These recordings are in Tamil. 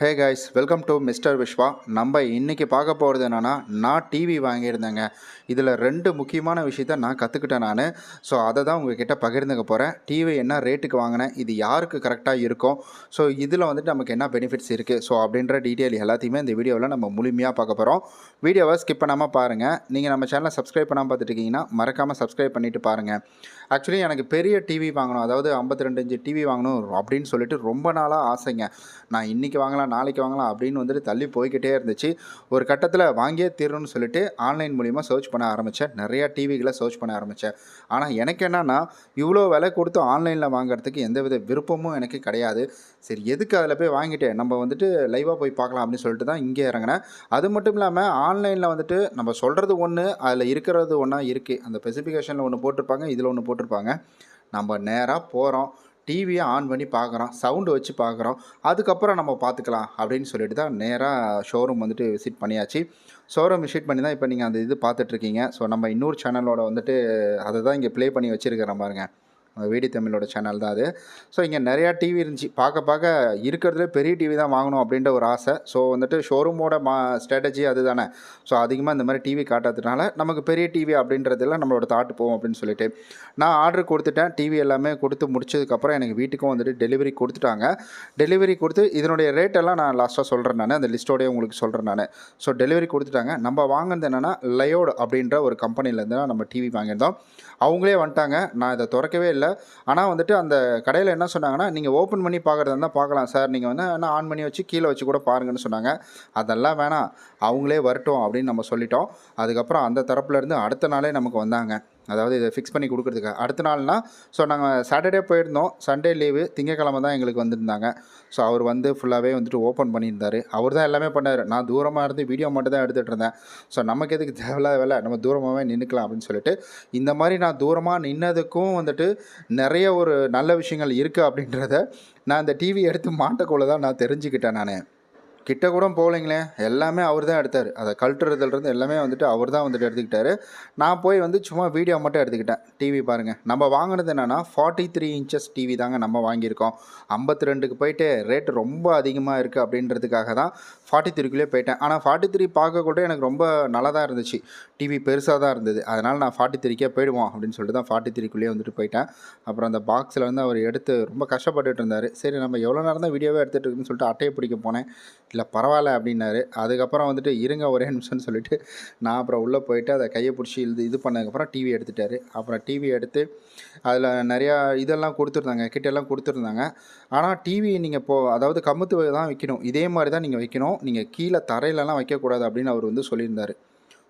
Hey guys welcome to mister Vishwa நம்ம இன்றைக்கி பார்க்க போகிறது என்னென்னா நான் டிவி வாங்கியிருந்தேங்க. இதில் ரெண்டு முக்கியமான விஷயத்த நான் கற்றுக்கிட்டேன் நான். ஸோ அதை தான் உங்ககிட்ட பகிர்ந்துக்க போகிறேன் டிவி என்ன ரேட்டுக்கு வாங்கினேன் இது யாருக்கு கரெக்டாக இருக்கும்? ஸோ இதில் வந்துட்டு நமக்கு என்ன பெனிஃபிட்ஸ் இருக்குது ஸோ அப்படின்ற டீட்டெயில் எல்லாத்தையுமே இந்த வீடியோவில் நம்ம முழுமையாக பார்க்க போகிறோம் வீடியோவை ஸ்கிப் பண்ணாமல் பாருங்கள் நீங்கள் நம்ம சேனலை சப்ஸ்கிரைப் பண்ணாமல் பார்த்துட்டு இருக்கீங்கன்னா மறக்காமல் சப்ஸ்கிரைப் பண்ணிவிட்டு பாருங்கள் ஆக்சுவலி எனக்கு பெரிய டிவி வாங்கணும் அதாவது 52 இன்ச்சு டிவி வாங்கணும் அப்படின்னு சொல்லிட்டு ரொம்ப நாளாக ஆசைங்க. நான் இன்றைக்கி வாங்கலாம் நாளைக்கு வாங்கலாம் அப்படின்னு வந்துட்டு தள்ளி போய்க்கிட்டே இருந்துச்சு. ஒரு கட்டத்தில் வாங்கியே தீரணும்னு சொல்லிட்டு ஆன்லைன் மூலிமா சர்ச் பண்ண ஆரம்பித்தேன் நிறையா டிவிகளை சர்ச் பண்ண ஆரம்பித்தேன் ஆனால் எனக்கு என்னன்னா இவ்வளோ விலை கொடுத்து ஆன்லைனில் வாங்குறதுக்கு எந்தவித விருப்பமும் எனக்கு கிடையாது. சரி எதுக்கு அதில் போய் வாங்கிட்டேன்? நம்ம வந்துட்டு லைவாக போய் பார்க்கலாம் அப்படின்னு சொல்லிட்டு தான் இங்கே இறங்கினேன். அது மட்டும் இல்லாமல் ஆன்லைனில் வந்துட்டு நம்ம சொல்கிறது ஒன்று அதில் இருக்கிறது ஒன்றா இருக்குது அந்த ஸ்பெசிஃபிகேஷனில் ஒன்று போட்டிருப்பாங்க இதில் ஒன்று போட்டிருப்பாங்க. நம்ம நேராக போகிறோம் டிவியை ஆன் பண்ணி பார்க்குறோம் சவுண்டு வச்சு பார்க்குறோம் அதுக்கப்புறம் நம்ம பார்த்துக்கலாம் அப்படின்னு சொல்லிட்டு தான் நேராக ஷோரூம் வந்துட்டு விசிட் பண்ணியாச்சு. ஷோரூம் விசிட் பண்ணி தான் இப்போ நீங்கள் அந்த இது பார்த்துட்ருக்கீங்க ஸோ நம்ம இன்னொரு சேனலோட வந்துட்டு அதை தான் இங்கே ப்ளே பண்ணி வச்சுருக்கிறேன் பாருங்கள் வீடி தமிழோட சேனல் தான் அது. ஸோ இங்கே நிறையா டிவி இருந்துச்சு. பார்க்க பார்க்க இருக்கிறதுலே பெரிய டிவி தான் வாங்கணும் அப்படின்ற ஒரு ஆசை. ஸோ வந்துட்டு ஷோரூமோட மா ஸ்ட்ராட்டஜி அது தானே ஸோ அதிகமாக இந்த மாதிரி டிவி காட்டாததுனால நமக்கு பெரிய டிவி அப்படின்றதுல நம்மளோட தாட்டு போவோம் அப்படின்னு சொல்லிட்டு. நான் ஆர்டர் கொடுத்துட்டேன். டிவி எல்லாமே கொடுத்து முடிச்சதுக்கப்புறம் எனக்கு வீட்டுக்கும் வந்துட்டு டெலிவரி கொடுத்துட்டாங்க. டெலிவரி கொடுத்து இதனுடைய ரேட் எல்லாம் நான் லாஸ்ட்டாக சொல்கிறேன் நான். அந்த லிஸ்ட்டோடய உங்களுக்கு சொல்கிறேன் நான். ஸோ டெலிவரி கொடுத்துட்டாங்க. நம்ம வாங்கினது என்னென்னா லயோடு அப்படின்ற ஒரு கம்பெனிலேருந்து தான் நம்ம டிவி வாங்கியிருந்தோம். அவங்களே வந்துட்டாங்க. நான் இதை திறக்கவே இல்லை. ஆனால் வந்துட்டு அந்த கடையில் என்ன சொன்னாங்கன்னா நீங்கள் ஓப்பன் பண்ணி பார்க்குறதா இருந்தால் பார்க்கலாம் சார். நீங்கள் வந்து என்ன ஆன் பண்ணி வச்சு கீழே வச்சு கூட பாருங்கன்னு சொன்னாங்க. அதெல்லாம் வேணாம். அவங்களே வரட்டும் அப்படின்னு நம்ம சொல்லிட்டோம். அதுக்கப்புறம் அந்த தரப்புலேருந்து அடுத்த நாளே நமக்கு வந்தாங்க. அதாவது இதை ஃபிக்ஸ் பண்ணி கொடுக்குறதுக்கு அடுத்த நாள்னா ஸோ நாங்கள் சாட்டர்டே போயிருந்தோம். சண்டே லீவு திங்கக்கிழமை தான் எங்களுக்கு வந்திருந்தாங்க. ஸோ அவர் வந்து ஃபுல்லாகவே வந்துட்டு ஓப்பன் பண்ணியிருந்தார். அவர் தான் எல்லாமே பண்ணார். நான் தூரமாக இருந்து வீடியோ மட்டும் தான் எடுத்துகிட்டு இருந்தேன். ஸோ நமக்கு எதுக்கு தேவையில்லாத வேலை? நம்ம தூரமாகவே நின்றுக்கலாம் அப்படின்னு சொல்லிட்டு இந்த மாதிரி நான் தூரமாக நின்னதுக்கும் வந்துட்டு நிறைய ஒரு நல்ல விஷயங்கள் இருக்குது அப்படின்றத நான் இந்த டிவி எடுத்து மாட்டக்குள்ளே தான் நான் தெரிஞ்சுக்கிட்டேன் நான். கிட்ட கூட போகலைங்களே. எல்லாமே அவர் தான் எடுத்தார். அதை கழட்டுறதுலேருந்து எல்லாமே வந்துட்டு அவர் தான் வந்துட்டு எடுத்துக்கிட்டாரு. நான் போய் வந்து சும்மா வீடியோ மட்டும் எடுத்துக்கிட்டேன். டிவி பாருங்கள் நம்ம வாங்கினது என்னென்னா ஃபார்ட்டி த்ரீ இன்ச்சஸ் டிவி தாங்க நம்ம வாங்கியிருக்கோம். ஐம்பத்தி ரெண்டுக்கு போயிட்டு ரேட் ரொம்ப அதிகமாக இருக்குது அப்படின்றதுக்காக தான் ஃபார்ட்டி த்ரீக்குள்ளே போயிட்டேன். ஆனால் ஃபார்ட்டி த்ரீ பார்க்கக்கூட எனக்கு ரொம்ப நல்லா தான் இருந்துச்சு. டிவி பெருசாக தான் இருந்தது. அதனால் நான் ஃபார்ட்டி த்ரீக்கே போயிடுவோம் அப்படின்னு சொல்லிட்டு தான் ஃபார்ட்டி த்ரீக்குள்ளேயே வந்துட்டு போயிட்டேன். அப்புறம் அந்த பாக்ஸில் வந்து அவர் எடுத்து ரொம்ப கஷ்டப்பட்டுட்டு இருந்தார். சரி நம்ம எவ்வளோ நேரம் தான் வீடியோவே எடுத்துகிட்டு இருக்குன்னு சொல்லிட்டு அட்டையை பிடிக்க போனேன். இல்லை பரவாயில்ல அப்படின்னாரு. அதுக்கப்புறம் வந்துட்டு இருங்க ஒரே நிமிஷம்னு சொல்லிட்டு நான் அப்புறம் உள்ளே போயிட்டு அதை கையை பிடிச்சி இது இது பண்ணதுக்கப்புறம் டிவி எடுத்துட்டாரு. அப்புறம் டிவி எடுத்து அதில் நிறையா இதெல்லாம் கொடுத்துருந்தாங்க கிட்டெல்லாம் கொடுத்துருந்தாங்க. ஆனால் டிவி நீங்கள் இப்போ அதாவது கமுத்து தான் வைக்கணும். இதே மாதிரி தான் நீங்கள் வைக்கணும். நீங்கள் கீழே தரையிலலாம் வைக்கக்கூடாது அப்படின்னு அவர் வந்து சொல்லியிருந்தார்.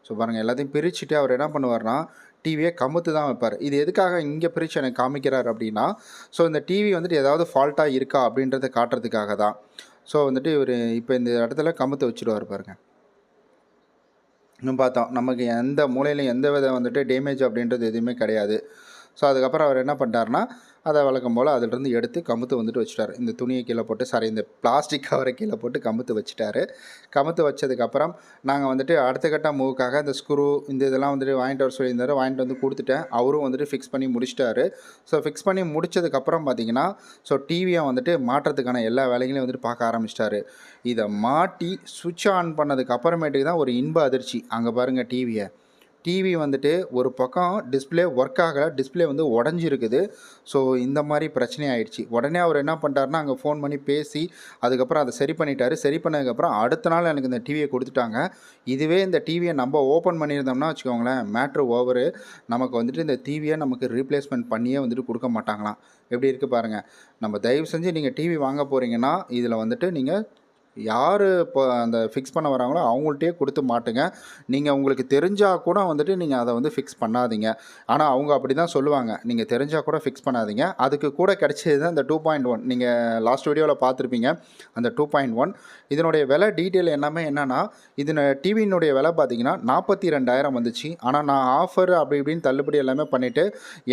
ஸோ பாருங்கள் எல்லாத்தையும் பிரிச்சுட்டு அவர் என்ன பண்ணுவார்னா டிவியை கமுத்து தான் வைப்பார். இது எதுக்காக இங்கே பிரித்து எனக்கு காமிக்கிறார் அப்படின்னா ஸோ இந்த டிவி வந்துட்டு ஏதாவது ஃபால்ட்டாக இருக்கா அப்படின்றத காட்டுறதுக்காக தான். ஸோ வந்துட்டு இவர் இப்போ இந்த இடத்துல கமுத்து வச்சுருவார் பாருங்க. இன்னும் பார்த்தோம் நமக்கு எந்த மூலையிலையும் எந்த வித வந்துட்டு டேமேஜ் அப்படின்றது எதுவுமே கிடையாது. ஸோ அதுக்கப்புறம் அவர் என்ன பண்ணிட்டாருன்னா அதை வழக்கம் போல் அதிலிருந்து எடுத்து கமுத்து வந்துட்டு வச்சுட்டார். இந்த துணியை கீழே போட்டு சாரி இந்த பிளாஸ்டிக் கவரை கீழே போட்டு கமுத்து வச்சுட்டாரு. கமுத்து வச்சதுக்கப்புறம் நாங்கள் வந்துட்டு அடுத்த கட்ட மூவுக்காக இந்த ஸ்க்ரூ இந்த இதெல்லாம் வந்துட்டு வாங்கிட்டு வர சொல்லியிருந்தாரு. வாங்கிட்டு வந்து கொடுத்துட்டேன். அவரும் வந்துட்டு ஃபிக்ஸ் பண்ணி முடிச்சிட்டாரு. ஸோ ஃபிக்ஸ் பண்ணி முடிச்சதுக்கப்புறம் பார்த்தீங்கன்னா ஸோ டிவியை வந்துட்டு மாற்றுறதுக்கான எல்லா வேலைகளையும் வந்துட்டு பார்க்க ஆரம்பிச்சிட்டாரு. இதை மாட்டி சுவிட்ச் ஆன் பண்ணதுக்கு அப்புறமேட்டுக்கு தான் ஒரு இன்ப அதிர்ச்சி. அங்கே பாருங்கள் டிவியை டிவி வந்துட்டு ஒரு பக்கம் டிஸ்பிளே ஒர்க் ஆகலை டிஸ்பிளே வந்து உடஞ்சிருக்குது. ஸோ இந்த மாதிரி பிரச்சனை ஆயிடுச்சு. உடனே அவர் என்ன பண்ணிட்டாருன்னா அங்கே ஃபோன் பண்ணி பேசி அதுக்கப்புறம் அதை சரி பண்ணிட்டாரு. சரி பண்ணதுக்கப்புறம் அடுத்த நாள் எனக்கு இந்த டிவியை கொடுத்துட்டாங்க. இதுவே இந்த டிவியை நம்ம ஓப்பன் பண்ணியிருந்தோம்னா வச்சுக்கோங்களேன் மேட்ரு ஓவரு நமக்கு வந்துட்டு இந்த டிவியை நமக்கு ரீப்ளேஸ்மெண்ட் பண்ணியே வந்துட்டு கொடுக்க மாட்டாங்களாம். எப்படி இருக்குது பாருங்கள் நம்ம தயவு செஞ்சு நீங்கள் டிவி வாங்க போகிறீங்கன்னா இதில் வந்துட்டு நீங்கள் யார் இப்போ அந்த ஃபிக்ஸ் பண்ண வராங்களோ அவங்கள்ட்டயே கொடுத்து மாட்டுங்க. நீங்கள் உங்களுக்கு தெரிஞ்சால் கூட வந்துட்டு நீங்கள் அதை வந்து ஃபிக்ஸ் பண்ணாதீங்க. ஆனால் அவங்க அப்படி தான் சொல்லுவாங்க. நீங்கள் தெரிஞ்சால் கூட ஃபிக்ஸ் பண்ணாதீங்க. அதுக்கு கூட கிடைச்சது தான் இந்த டூ பாயிண்ட் ஒன் நீங்கள் லாஸ்ட் வீடியோவில் பார்த்துருப்பீங்க. அந்த டூ பாயிண்ட் ஒன் இதனுடைய விலை டீட்டெயில் எல்லாமே என்னென்னா இது டிவியினுடைய விலை பார்த்தீங்கன்னா நாற்பத்தி ரெண்டாயிரம் வந்துச்சு. ஆனால் நான் ஆஃபர் அப்படி இப்படின்னு தள்ளுபடி எல்லாமே பண்ணிவிட்டு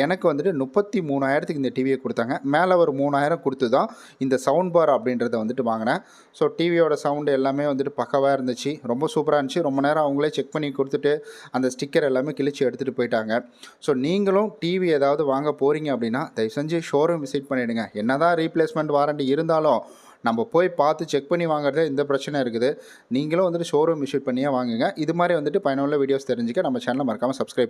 எனக்கு வந்துட்டு முப்பத்தி மூணாயிரத்துக்கு இந்த டிவியை கொடுத்தாங்க. மேலே ஒரு மூணாயிரம் கொடுத்து தான் இந்த சவுண்ட் பார் அப்படின்றத வந்துட்டு வாங்கினேன். ஸோ டிவி டிவியோட சவுண்டு எல்லாமே வந்துட்டு பக்கவாக இருந்துச்சு. ரொம்ப சூப்பராக இருந்துச்சு. ரொம்ப நேரம் அவங்களே செக் பண்ணி கொடுத்துட்டு அந்த ஸ்டிக்கர் எல்லாமே கிழிச்சு எடுத்துகிட்டு போயிட்டாங்க. ஸோ நீங்களும் டிவி ஏதாவது வாங்க போகிறீங்க அப்படின்னா தயவு செஞ்சு ஷோரூம் விசிட் பண்ணிவிடுங்க என்ன தான் ரீப்ளேஸ்மெண்ட் வாரண்டி இருந்தாலும் நம்ம போய் பார்த்து செக் பண்ணி வாங்குறதே இந்த பிரச்சனை இருக்குது. நீங்களும் வந்துட்டு ஷோரூம் விசிட் பண்ணியே வாங்குங்க. இது மாதிரி வந்துட்டு பயனுள்ள வீடியோஸ் தெரிஞ்சுக்க நம்ம சேனலை மறக்காமல் சப்ஸ்கிரைப்